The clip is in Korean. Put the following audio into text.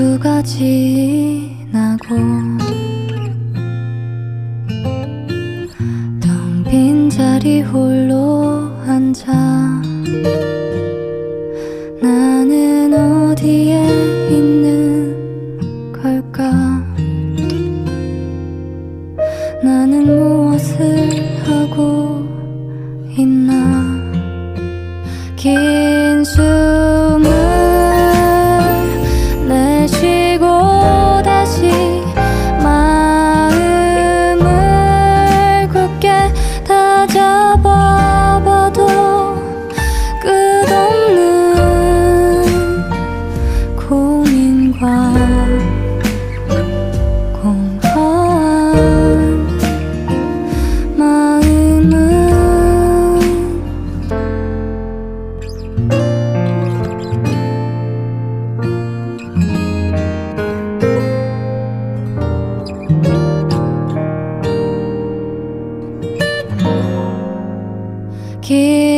하루가 지나고 텅 빈 자리 홀로 앉아 나는 어디에 있는 걸까? 나는 무엇을 하고 있나? 긴 길